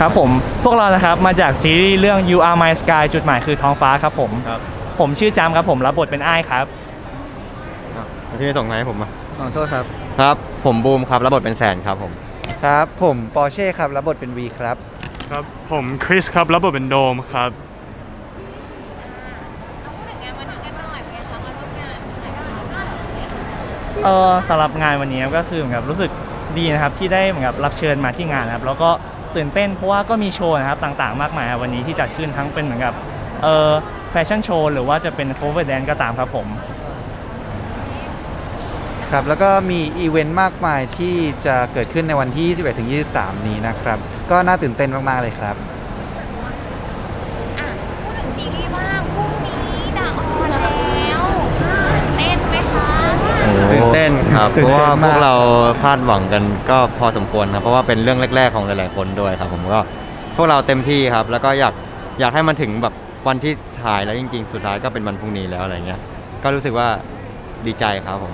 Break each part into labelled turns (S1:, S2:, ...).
S1: ครับผมพวกเรานะครับมาจากซีรีส์เรื่อง You Are My Sky จุดหมายคือท้องฟ้าครับผม
S2: ครับ
S1: ผมชื่อจามครับผมรับบทเป็นอ้ายครับ
S2: พี่ส่งมาให้ผมอะ
S3: ขอโทษครับ
S2: ครับ ผมบูมครับรับบทเป็นแสนครับผม
S3: ครับ ผมปอร์เช่ครับรับบทเป็นวีครับ
S4: ครับผมคริสครับรับบทเป็นโดมครับ
S1: เออสำหรับงานวันนี้ก็คือเหมือนกับรู้สึกดีนะครับที่ได้เหมือนกับรับเชิญมาที่งานนะครับ แล้วก็ ตื่นเต้นเพราะว่าก็มีโชว์นะครับต่างๆ มากมายวันนี้ที่จัดขึ้นทั้งเป็นเหมือนกับเออแฟชั่นโชว์หรือว่าจะเป็นโคเวอร์แดนก็ตามครับผม
S3: ครับแล้วก็มีอีเวนต์มากมายที่จะเกิดขึ้นในวันที่ 21-23 นี้นะครับ ก็น่าตื่นเต้นมาก ๆ เลยครับ
S5: อะพูดถึงซีรีส์บ้างพรุ่งนี้จะออนแล้วเต้นไหมคะ
S2: ตื่นเต้น ครับ
S3: ตื่
S2: เพ
S3: น
S2: ราะ
S3: เต้น
S2: ว่าพวก
S3: มาก
S2: เราคาดหวังกันก็พอสมควรครับเพราะว่าเป็นเรื่องแรก ๆของหลายๆคนด้วยครับ ผมก็พวกเราเต็มที่ครับ แล้วก็อยากอยากให้มันถึงแบบวันที่ถ่ายแล้วจริง ๆ สุดท้ายก็เป็นวันพรุ่งนี้แล้วอะไรเงี้ย ก็รู้สึกว่าดีใจครับผม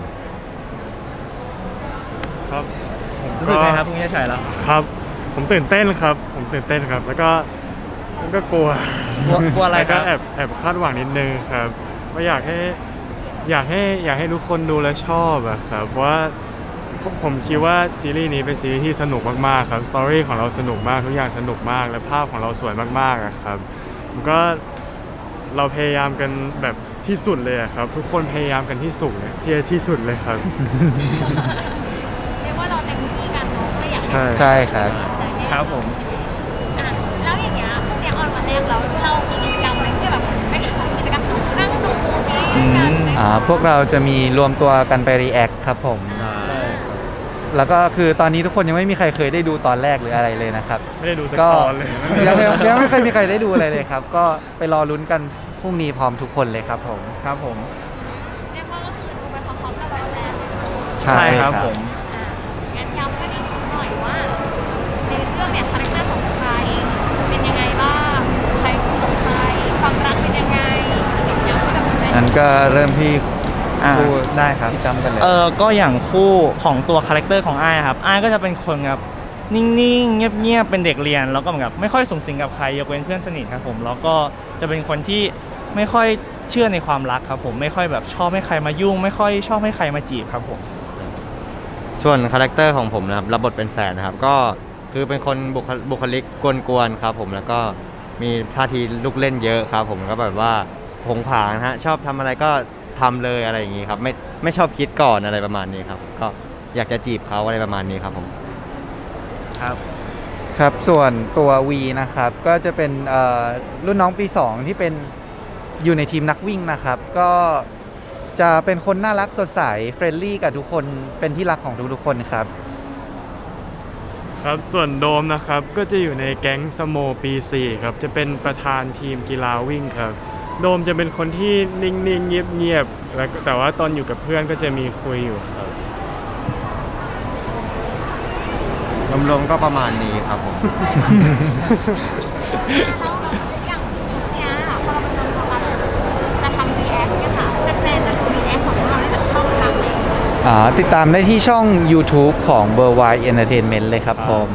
S4: ครับ ผม
S1: รู้สึกไงครับพรุ่งนี้จะฉายแล้ว
S4: ครับ ผมตื่นเต้นครับ ผมตื่นเต้นครับ แล้วก็แล้วก็กลัว
S1: กลัวกลัวอะไร
S4: แล้ว
S1: ค
S4: ก็
S1: รับ
S4: แอบแอบคาดหวังนิดนึงครับว่าอยากให้ อยากให้อยากให้ทุกคนดูแลวชอบอะครับเพราะว่าผมผมคิดว่าซีรีส์นี้เป็นซีรีส์ที่สนุกมากๆครับสตอรี่ของเราสนุกมากทุกอย่างสนุกมาก และภาพของเราสวยมากๆอะครับผมก็เราพยายามกันแบบที่สุดเลยอะครับ ทุกคนพยายามกันที่สุดเลยที่ที่สุดเลยครับ
S5: เรียกว่าเราเต็มที่กันเนาะก็อยาก
S4: ใช่
S3: ใช่ครับ
S1: ครับผม
S5: อะแล้วอย่างเงี้ยพรุ่งนี้ออนวันแรกแล้วเรามีกิจกรรม
S3: พวกเราจะมีรวมตัวกันไปรีแอคครับผม แล้วก็คือตอนนี้ทุกคนยังไม่มีใครเคยได้ดูตอนแรกหรืออะไรเลยนะครับ
S4: ไม่ได้ดูสัก
S3: ก็
S4: ตอนเลย
S3: ยังยังยังไม่เคยมีใครได้ดูอะไรเลยครับ ก็ไปรอลุ้นกันพรุ่งนี้พร้อมทุกคนเลยครับผม
S1: ครับผม
S5: เรียกว่าก็คือดูไปพร้อมๆกับแฟนๆ
S3: ใช่
S1: ครับผม
S5: นๆ
S3: นั้นก็เริ่มที่
S1: อ่า
S3: คู่
S1: ได้ครับ
S3: ที่จำกันเลย
S1: เออก็อย่างคู่ของตัวคาแรคเตอร์ของอ้ายครับอ้ายก็จะเป็นคนแบบนิ่งๆ เงียบๆ เป็นเด็กเรียน แล้วก็เหมือนกับไม่ค่อยสูงสิงกับใครยกเว้นเพื่อนสนิทครับผมแล้วก็จะเป็นคนที่ไม่ค่อยเชื่อในความรักครับผมไม่ค่อยแบบชอบให้ใครมายุ่ง ไม่ค่อยชอบให้ใครมาจีบครับผม
S2: ส่วนคาแรคเตอร์ของผมนะครับรับบทเป็นแสนนะครับก็คือเป็นคนบุคบุคลิกกวนๆครับผมแล้วก็มีท่าทีลูกเล่นเยอะครับผมก็แบบว่า ผงผางนะฮะชอบทำอะไรก็ทำเลยอะไรอย่างงี้ครับไม่ไม่ชอบคิดก่อนอะไรประมาณนี้ครับ ก็อยากจะจีบเขาอะไรประมาณนี้ครับผม
S1: ครับ
S3: ครับส่วนตัว V นะครับก็จะเป็นเอ่อรุ่นน้องปี 2 ที่เป็นอยู่ในทีมนักวิ่งนะครับ ก็จะเป็นคนน่ารักสดใสเฟรนลี่กับทุกคนเป็นที่รักของทุกๆคนครับ
S4: ครับส่วนโดมนะครับก็จะอยู่ในแก๊งสโมปี 4 ครับ จะเป็นประธานทีมกีฬาวิ่งครับ โดมจะเป็นคนที่นิ่งๆ เงียบๆ แล้วก็แต่ว่าตอนอยู่กับเพื่อนก็จะมีคุยอยู่ครับ
S2: รวมๆก็ประมาณนี้ครับผม
S5: แล้วอย่างเนี้ยพอเราเป็นตัวละครจะทำรีแอคเนี่ยค่ะแฟนๆจะดูรีแอคของเราได้จากช่องทางไหน
S3: อ่าติดตามได้ที่ช่อง YouTube ของ b u r w i d e Entertainment เลยครับผม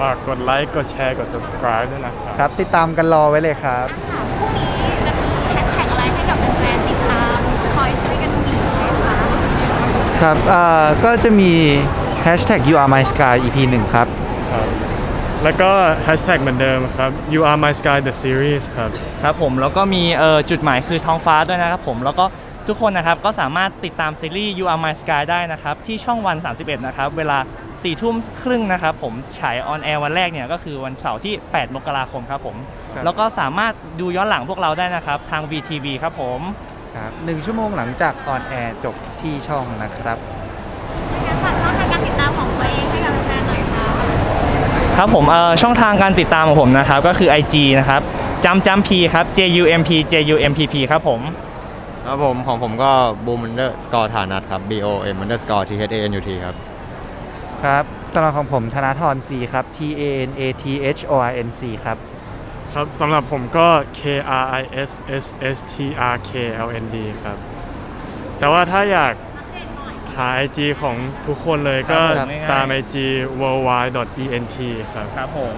S4: ฝากกดไลค์ กดแชร์ กด subscribe ด้วยนะครับ
S3: ครับ ติดตามกันรอไว้เลยครับ
S5: ค่ะพรุ่งนี้จะมีแฮชแท็กอะไรให้กับแฟนๆติดตามคอยช่วยกันหนีไหมคะ
S3: ครับอ่าก็จะมี Hashtag You Are My Sky EP 1 ครับ
S4: ครับแล้วก็แฮชแท็กเหมือนเดิมครับ you are my sky the series ครับ
S1: ครับผมแล้วก็มีเอ่อจุดหมายคือท้องฟ้าด้วยนะครับผมแล้วก็ทุกคนนะครับก็สามารถติดตามซีรีส์ You Are My Sky ได้นะครับ ที่ช่องวัน 31 นะครับ เวลา4ทุ่มครึ่งนะครับ ผมฉายออนแอร์วันแรกเนี่ยก็คือวันเสาร์ที่ 8 มกราคมครับผม
S3: ครับ
S1: แล้วก็สามารถดูย้อนหลังพวกเราได้นะครับ ทาง VTV ครับผม
S3: ครับหนึ่งชั่วโมงหลังจากออนแอร์จบที่ช่องนะครับ
S5: งั้นฝากช่องทางการติดตามของตัวเองให้กับแฟนๆหน่อยค่ะ
S1: ครับผมเอ่อช่องทางการติดตามของผมนะครับ ก็คือ IG นะครับจำจำ P ครับ J U M P J U M P P ครับผม
S2: ครับผมของผมก็บูมอันเดอร์สกอร์ฐานัทครับ B O M อันเดอร์สกอร์ T H A N U T ครับ
S3: ครับสำหรับของผมธนาธร C ครับ T A N A T H O R N C ครับ
S4: ครับสำหรับผมก็ K R I S S S T R K L N D ครับ แต่ว่าถ้าอยากหา IG ของทุกคนเลยก็
S1: ครับผมง่ายๆ
S4: ตาม IG worldwide ent ครับ
S1: ครับผม